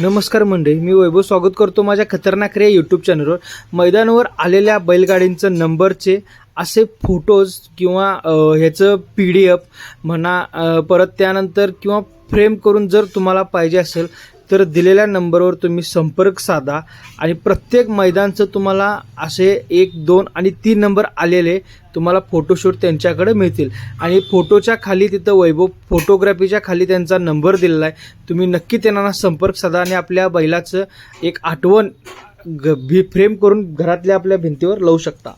नमस्कार मंडळी मी वैभव स्वागत करतो माझ्या खतरनाक रे यूट्यूब चॅनलवर मैदानावर आलेल्या बैलगाडींचं नंबरचे असे फोटोज किंवा ह्याचं पी डी एफ म्हणा परत त्यानंतर किंवा फ्रेम करून जर तुम्हाला पाहिजे असेल तर दिलेल्या नंबरवर तुम्ही संपर्क साधा आणि प्रत्येक मैदानचं तुम्हाला असे एक दोन आणि तीन नंबर आलेले तुम्हाला फोटोशूट त्यांच्याकडे मिळतील. आणि फोटोच्या खाली तिथं वैभव फोटोग्राफीच्या खाली त्यांचा नंबर दिलेला आहे. तुम्ही नक्की त्यांना संपर्क साधा आणि आपल्या बैलाचं एक आठवण ग भी फ्रेम करून घरातल्या आपल्या भिंतीवर लावू शकता.